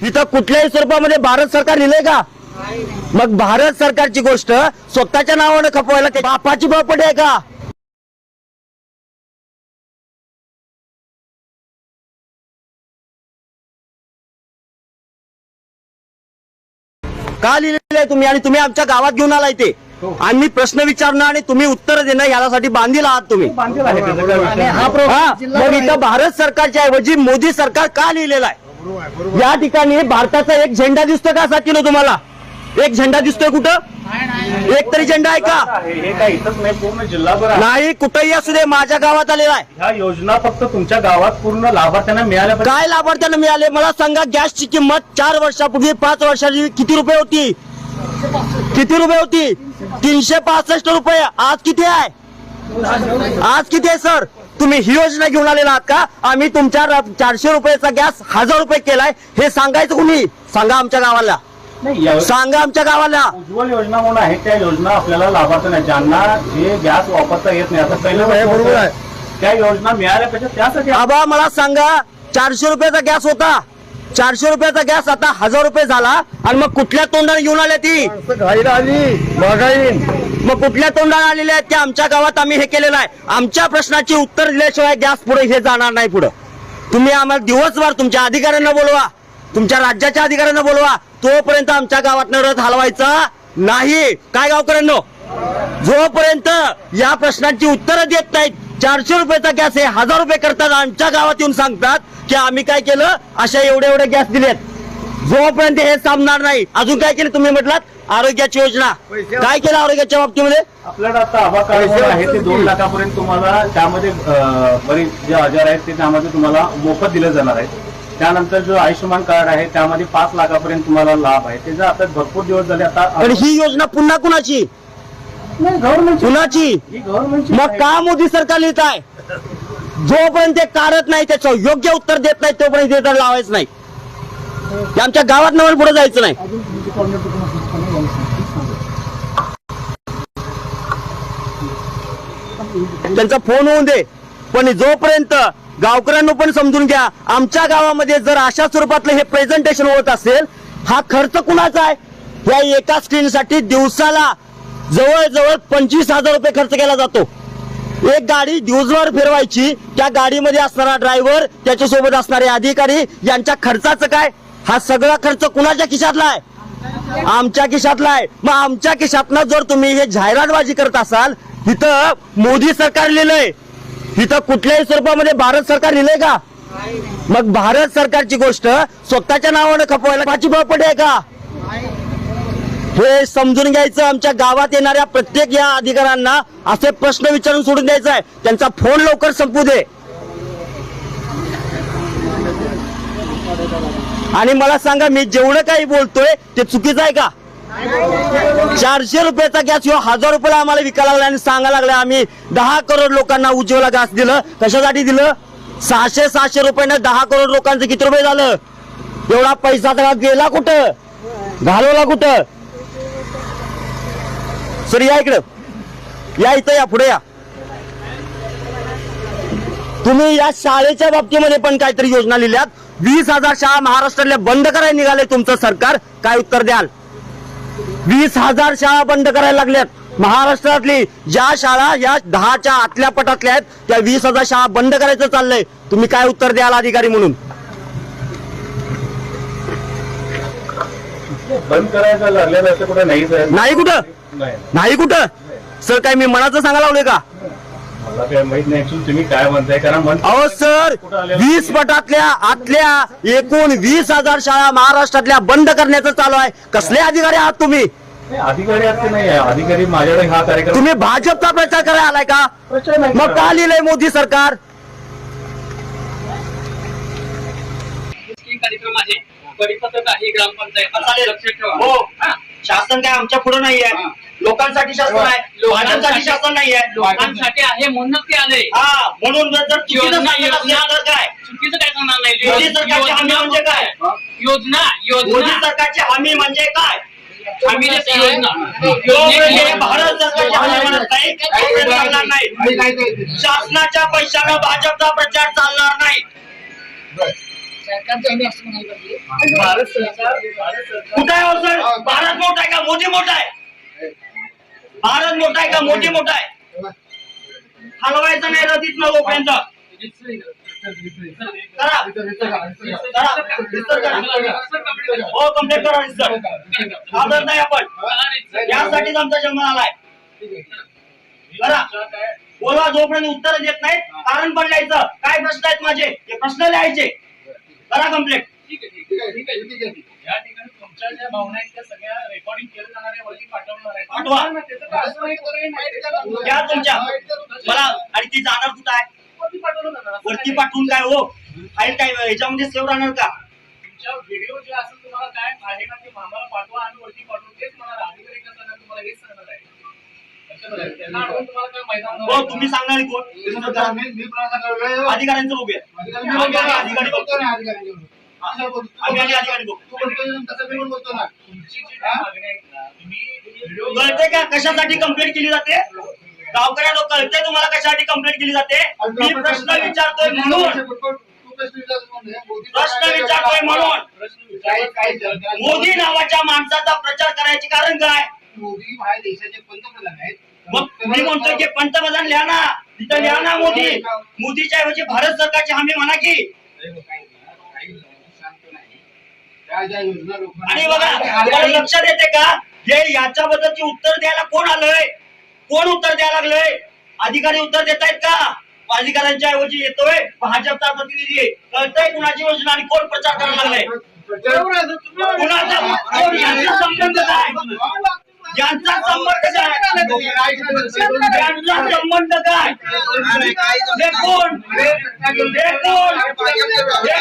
इथं कुठल्याही स्वरूपामध्ये भारत सरकार लिहिलंय का? मग भारत सरकारची गोष्ट स्वतःच्या नावानं खपवायला ते बापाची प्रॉपर्टी आहे का? का लिहिलेलं आहे तुम्ही? आणि तुम्ही आमच्या गावात घेऊन आलाय ते. आम्ही प्रश्न विचारणं आणि तुम्ही उत्तर देणं यासाठी बांधील आहात तुम्ही. हा, मग इथं भारत सरकारच्या ऐवजी मोदी सरकार का लिहिलेला आहे? या ठिकाणी भारताचा एक झेंडा दिसतोय का साथीनो तुम्हाला? एक झेंडा दिसतोय कुठं? एक तरी झेंडा आहे का? हे काय इथंच नाही पूर्ण जिल्हाभर आहे. नाही कुठेही असू दे माझ्या गावात आलेला आहे. ह्या योजना फक्त तुमच्या गावात पूर्ण लाभार्थ्यांना मिळाल्या काय लाभार्थ्यांना मिळाले? मला सांगा गॅसची किंमत चार वर्षापूर्वी पाच वर्षाची किती रुपये होती? किती रुपये होती? तीनशे पासष्ट रुपये. आज किती आहे? आज किती आहे सर? तुम्ही ही योजना घेऊन आलेला आहात का? आम्ही तुमच्या चारशे रुपयाचा गॅस हजार रुपये केलाय. हे सांगायचं कुणी? सांगा आमच्या गावाला. नाही सांगा आमच्या गावाला. उज्ज्वल योजना म्हणून आहे त्या योजना आपल्याला लाभार्थ्यांना ज्यांना जे गॅस वापरता येत नाही आता पहिलं बरोबर आहे. त्या योजना मिळाल्या पाहिजे त्यासाठी आबा मला सांगा चारशे रुपयाचा गॅस होता. चारशे रुपयाचा गॅस आता हजार रुपये झाला आणि मग कुठल्या तोंडाने घेऊन आल्या ती? मग कुठल्या तोंडाने आलेल्या आहेत की आमच्या गावात आम्ही हे केलेलं आहे. आमच्या प्रश्नाची उत्तर दिल्याशिवाय गॅस पुढे हे जाणार नाही पुढं. तुम्ही आम्हाला दिवसभर तुमच्या अधिकाऱ्यांना बोलवा. तुमच्या राज्याच्या अधिकाऱ्यांना बोलवा. तोपर्यंत आमच्या गावात रथ हलवायचा नाही. काय गावकऱ्यांनो? जोपर्यंत या प्रश्नांची उत्तरं देत नाहीत चारशे रुपयाचा गॅस हे हजार रुपये करतात. आमच्या गावात येऊन सांगतात की आम्ही काय केलं? अशा एवढे एवढे गॅस दिलेत. जोपर्यंत हे सामणार नाही अजून काय केलं तुम्ही म्हटलात? आरोग्याची योजना. काय केलं आरोग्याच्या बाबतीमध्ये? आपल्याकडे आता आभा कार्ड आहे ते दोन लाखापर्यंत तुम्हाला त्यामध्ये बरेच जे आजार आहेत ते त्यामध्ये तुम्हाला मोफत दिले जाणार आहेत त्यानंतर जो आयुष्यमान कार्ड आहे त्यामध्ये पाच लाखापर्यंत तुम्हाला लाभ आहे. त्याचा आता भरपूर दिवस झाले आता पण ही योजना पुन्हा कुणाची? कुणाची? मग का मोदी सरकार लिहित आहे? जोपर्यंत ते काढत नाही त्याचं योग्य उत्तर देत नाही तोपर्यंत ते तर लावायचं नाही. आमच्या गावात नवर पुढे जायचं नाही. त्यांचा फोन होऊन दे. पण जोपर्यंत गावकऱ्यांना पण समजून घ्या आमच्या गावामध्ये जर अशा स्वरूपातलं हे प्रेझेंटेशन होत असेल हा खर्च कुणाचा आहे? या एका स्क्रीनसाठी दिवसाला जवळजवळ पंचवीस हजार रुपये खर्च केला जातो. एक गाडी दिवसभर फिरवायची त्या गाडीमध्ये असणारा ड्रायव्हर त्याच्यासोबत असणारे अधिकारी यांच्या खर्चाचं काय? हा सगळा खर्च कुणाच्या खिशातला आहे? आमच्या खिशातला आहे. मग आमच्या खिशातनं जर तुम्ही हे जाहिरातबाजी करत असाल इथं मोदी सरकार लिहिलंय. इथं कुठल्याही स्वरूपामध्ये भारत सरकार लिहिलंय का? मग भारत सरकारची गोष्ट स्वतःच्या नावानं खपवायला पाची प्रॉपर्टी आहे का? हे समजून घ्यायचं आमच्या गावात येणाऱ्या प्रत्येक या अधिकाऱ्यांना असे प्रश्न विचारून सोडून द्यायचा आहे. त्यांचा फोन लवकर संपू दे. आणि मला सांगा मी जेवढं काही बोलतोय ते चुकीचं आहे का? चारशे रुपयाचा गॅस ह्यो हजार रुपयाला आम्हाला विकायला लागला आणि सांगायला लागला आम्ही दहा करोड लोकांना उज्ज्वला गॅस दिलं. कशासाठी दिलं? सहाशे सहाशे रुपयानं दहा करोड लोकांचं किती रुपये झालं? एवढा पैसा गेला कुठं? घालवला कुठं? सर या इकडं. या इथं या पुढे या. तुम्ही या शाळेच्या बाबतीमध्ये पण काहीतरी योजना लिहिल्यात. वीस हजार शाळा महाराष्ट्रातल्या बंद करायला निघाले तुमचं सरकार. काय उत्तर द्याल? वीस हजार शाळा बंद करायला लागल्यात. महाराष्ट्रातली ज्या शाळा या दहाच्या आतल्या पटातल्या आहेत त्या वीस हजार शाळा बंद करायचं चाललंय. तुम्ही काय उत्तर द्याल अधिकारी म्हणून? बंद करायचं लागलेलं असं कुठे नाहीच आहे? नाही कुठं? नाही. नाही कुठं? सर काय मी मनाचं सांगायला लावले का? मला काय माहीत नाही तुम्ही काय म्हणताय? कारण मन अहो सर वीस पटातल्या आतल्या एकूण वीस हजार शाळा महाराष्ट्रातल्या बंद करण्याचं चालू आहे. कसले अधिकारी आहात तुम्ही? नाही, अधिकारी असते नाही? आहे अधिकारी माझ्याकडे हा कार्यक्रम तुम्ही भाजपचा प्रचार करायला आलाय का? प्रचार नाही मग का लिहिलंय मोदी सरकार स्कीम कार्यक्रम परिपत्रक आहे ग्रामपंचायत. लक्ष ठेवा. हो. हा. शासन काय आमच्या पुढे नाहीये हा. लोकांसाठी शासन आहे भाजपसाठी शासन नाहीये लोकांसाठी आहे म्हणूनच ते आले. हा म्हणून जर जर चुकीचं योजना सांगत असेल योजना. तर काय? चुकीचं काय सांगणार नाही? मोदी सरकारची हमी म्हणजे काय? योजना मोदी योजना सरकारची हमी म्हणजे काय? योजना. भारत सरकारची हमी म्हणत नाही. तोपर्यंत चालणार नाही. शासनाच्या पैशानं भाजपचा प्रचार भारत सरकार कुठं आहे हो सर? भारत मोठा आहे का? मोदी मोठा आहे. भारत मोठा आहे का? मोदी मोठा आहे. हलवायचं नाही रतीत न करा. करा. करा. हो कंप्लीट करा विस्तार घाबरत नाही आपण. यासाठीच आमचा जन्म आलाय. करा. बोला जोपर्यंत उत्तर देत नाहीत कारण पण लिहायचं. काय प्रश्न आहेत माझे? ते प्रश्न लिहायचे. करा कंप्लीट ठीक आहे ठीक आहे ठीक आहे ठीक आहे. या ठिकाणी तुमच्या ज्या भावना आहेत त्या सगळ्या रेकॉर्डिंग केल्या जाणार आहे वरती पाठवणार आहे. पाठवा. त्याचं काय असं नाही. करू, नाही त्याला- घ्या तुमच्या. मला आणि ती जाणार कुठं आहे? वरती पाठवलं जाणार असं वरती नाही. पाठवून काय हो? फाईल काय याच्यामध्ये सेव्ह राहणार का? तुमच्या व्हिडिओ जे असेल तुम्हाला काय आहे ना ते आम्हाला पाठवा आणि वरती पाठवून तेच म्हणाल. अधिकारी का सांगणार तुम्हाला हेच सांगणार आहे लक्षात आलं? त्यांना अडवून तुम्हाला काय मैदान हो तुम्ही सांगणार कोण? अधिकाऱ्यांचं बघूया. अधिकारी बघू ना, तुम्ही कळते का कशासाठी कंप्लेंट केली जाते? गावकऱ्या लोक कळते तुम्हाला कशासाठी कंप्लेंट केली जाते? मी प्रश्न विचारतोय म्हणून. प्रश्न विचारतोय म्हणून. मोदी नावाच्या माणसाचा प्रचार करायचे कारण काय? मोदी माझ्या देशाचे पंतप्रधान आहेत. मी म्हणतोय की पंतप्रधान लिहा ना. तिथं लिहा ना मोदी. मोदीच्या ऐवजी भारत सरकारची हमी म्हणा की. आणि बघा तुम्हाला लक्षात येते का? हे याच्याबद्दलची उत्तर द्यायला कोण आलंय? कोण उत्तर द्यायला लागलंय? अधिकारी उत्तर देत आहेत का? अधिकाऱ्यांच्या ऐवजी येतोय. भाजपचा प्रतिनिधी. कळतंय कुणाची योजना आणि कोण प्रचार करायला लागलाय? कुणाचा संबंध काय? यांचा संबंध काय? यांचा संबंध काय? हे कोण? हे कोण? हे